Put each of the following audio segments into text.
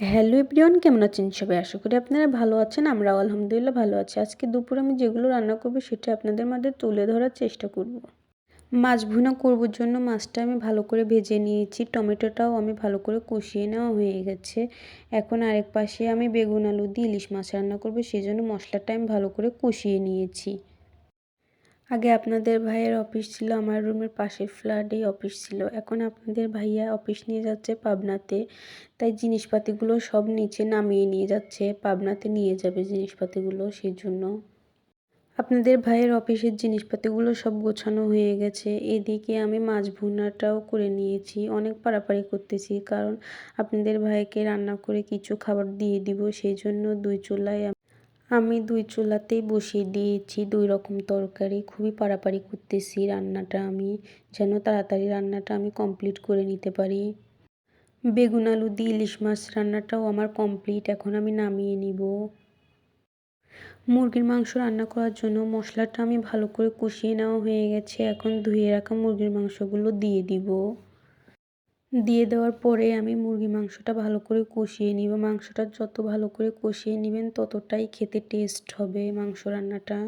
Hello everyone কেমন আছেন সবাই? আশা করি আপনারা ভালো আছেন, আমরাও আলহামদুলিল্লাহ ভালো আছি। আজকে দুপুরে আমি যেগুলো রান্না করব সেটা আপনাদের মাঝে তুলে ধরার চেষ্টা করব। মাছ ভুনা করবার জন্য মাছটা আমি ভালো করে ভেজে নিয়েছি, টমেটোটাও আমি ভালো করে কষিয়ে নেওয়া হয়ে গেছে। এখন আরেক পাশে আমি বেগুন আলু দিয়ে ইলিশ মাছ রান্না করব সেই জন্য মশলাটা আমি ভালো করে কষিয়ে নিয়েছি। আগে আপনাদের ভাইয়ের অফিস ছিল, আমার রুমের পাশের ফ্ল্যাটেই অফিস ছিল। এখন আপনাদের ভাইয়া অফিস নিয়ে যাচ্ছে পাবনাতে, তাই জিনিসপাতিগুলো সব নিচে নামিয়ে নিয়ে যাচ্ছে। পাবনাতে নিয়ে যাবে জিনিসপাতিগুলো সেই জন্য আপনাদের ভাইয়ের অফিসের জিনিসপাতিগুলো সব গোছানো হয়ে গেছে। এদিকে আমি মাছ ভুনাটাও করে নিয়েছি, অনেক পাড়াপাড়ি করতেছি, কারণ আপনাদের ভাইকে রান্না করে কিছু খাবার দিয়ে দিব সেই জন্য দুই চুলায় আমি দুই চুলাতেই বসিয়ে দিয়েছি, দুই রকম তরকারি। খুবই পাড়াপাড়ি করতেছি রান্নাটা আমি, যেন তাড়াতাড়ি রান্নাটা আমি কমপ্লিট করে নিতে পারি। বেগুন আলু দিয়ে ইলিশ মাছ রান্নাটাও আমার কমপ্লিট এখন আমি নামিয়ে নিব। মুরগির মাংস রান্না করার জন্য মশলাটা আমি ভালো করে কষিয়ে নেওয়া হয়ে গেছে, এখন ধুয়ে রাখা মুরগির মাংসগুলো দিয়ে দিব। দিয়ে দেওয়ার পরে আমি মুরগি মাংসটা ভালো করে কষিয়ে নিব। মাংসটা যত ভালো করে কষিয়ে নেবেন ততটাই খেতে টেস্ট হবে মাংস রান্নাটা।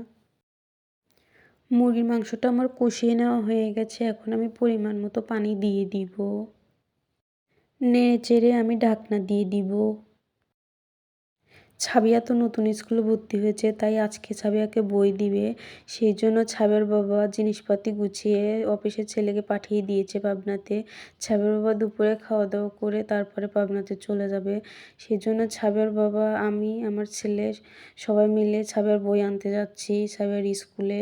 মুরগির মাংসটা আমার কষিয়ে নেওয়া হয়ে গেছে, এখন আমি পরিমাণ মতো পানি দিয়ে দিব। নেড়ে চেড়ে আমি ঢাকনা দিয়ে দিব। ছাবিয়া তো নতুন স্কুলে ভর্তি হয়েছে, তাই আজকে ছাবিয়াকে বই দিবে। সেই জন্য ছাবের বাবা জিনিসপাতি গুছিয়ে অফিসের ছেলেকে পাঠিয়ে দিয়েছে পাবনাতে। ছাবের বাবা দুপুরে খাওয়া দাওয়া করে তারপরে পাবনাতে চলে যাবে। সেই জন্য ছাবের বাবা, আমি, আমার ছেলে সবাই মিলে ছাবের বই আনতে যাচ্ছি ছাবের স্কুলে।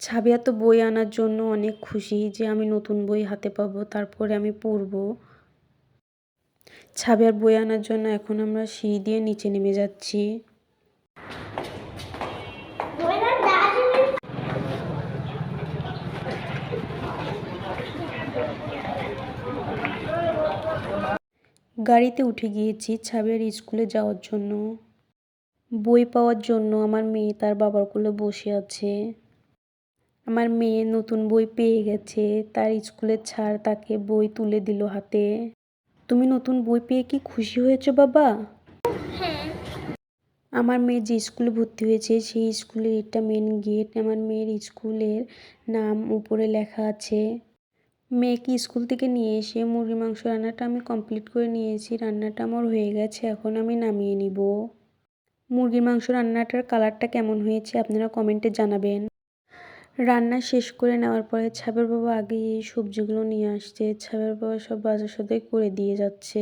ছাবিয়া তো বই আনার জন্য অনেক খুশি যে আমি নতুন বই হাতে পাবো, তারপরে আমি পড়ব। ছাবিয়ার বই আনার জন্য এখন আমরা সিঁড়ি দিয়ে নিচে নেমে যাচ্ছি। গাড়িতে উঠে গিয়েছি ছাবিয়ার স্কুলে যাওয়ার জন্য। বই পাওয়ার জন্য আমার মেয়ে তার বাবার কোলে বসে আছে। আমার মেয়ে নতুন বই পেয়ে গেছে, তার স্কুলের ছাড় তাকে বই তুলে দিল হাতে। তুমি নতুন বই পেয়ে কি খুশি হয়েছো বাবা? হ্যাঁ। আমার মেয়ে যে স্কুলে ভর্তি হয়েছে সেই স্কুলের এটা মেন গেট আমার মেয়ের স্কুলের নাম উপরে লেখা আছে মেয়েকে স্কুল থেকে নিয়ে এসে মুরগি মাংস রান্নাটা আমি কমপ্লিট করে নিয়েছি রান্নাটা আমার হয়ে গেছে এখন আমি নামিয়ে নিব। মুরগির মাংস রান্নাটার কালারটা কেমন হয়েছে আপনারা কমেন্টে জানাবেন। রান্না শেষ করে নেওয়ার পরে ছাবের বাবা আগে এই সবজিগুলো নিয়ে আসছে। ছাবের বাবা সব বাজার সদাই করে দিয়ে যাচ্ছে।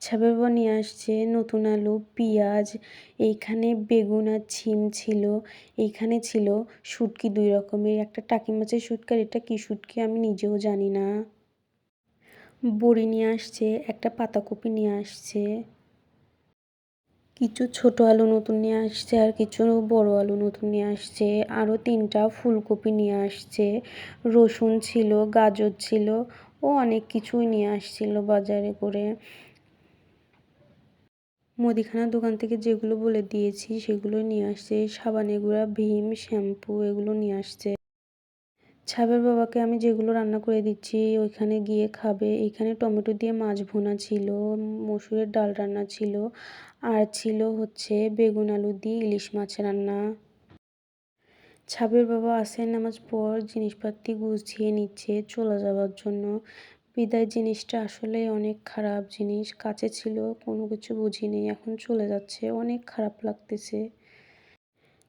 ছাবের বাবা নিয়ে আসছে নতুন আলু, পেঁয়াজ, এইখানে বেগুন আর ছিম ছিল। এইখানে ছিল শুটকি দুই রকমের। একটা টাকি মাছের শুটকি আর এটা কী শুটকি আমি নিজেও জানি না। বড়ি নিয়ে আসছে, একটা পাতাকপি নিয়ে আসছে। কিছু ছোট আলু নতুন নিয়ে আসছে আর কিছু বড় আলু নতুন নিয়ে আসছে। আরও তিনটা ফুলকপি নিয়ে আসছে। রসুন ছিল, গাজর ছিল, ও অনেক কিছুই নিয়ে আসছিল বাজারে করে। মুদিখানার দোকান থেকে যেগুলো বলে দিয়েছি সেগুলো নিয়ে আসছে। সাবান গুঁড়া, ভীম, শ্যাম্পু এগুলো নিয়ে আসছে। ছাবের বাবাকে আমি যেগুলো রান্না করে দিচ্ছি, ওইখানে গিয়ে খাবে। এখানে টমেটো দিয়ে মাছ ভোনা ছিল, মসুরের ডাল রান্না ছিল, আর ছিল হচ্ছে বেগুন আলু দিয়ে ইলিশ মাছ রান্না। ছাবের বাবা আসে নামাজ পর, জিনিসপাতি গুছিয়ে নিচ্ছে চলে যাওয়ার জন্য। বিদায় জিনিসটা আসলে অনেক খারাপ জিনিস, কাছে ছিল, কোনো কিছু বুঝিনি, এখন চলে যাচ্ছে, অনেক খারাপ লাগতেছে।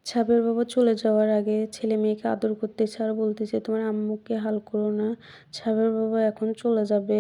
ছাবের বাবা চলে যাওয়ার আগে ছেলে মেয়েকে আদর করতেছে আর বলতেছে, তোমার আম্মুকে হাল করো না। ছাবের বাবা এখন চলে যাবে।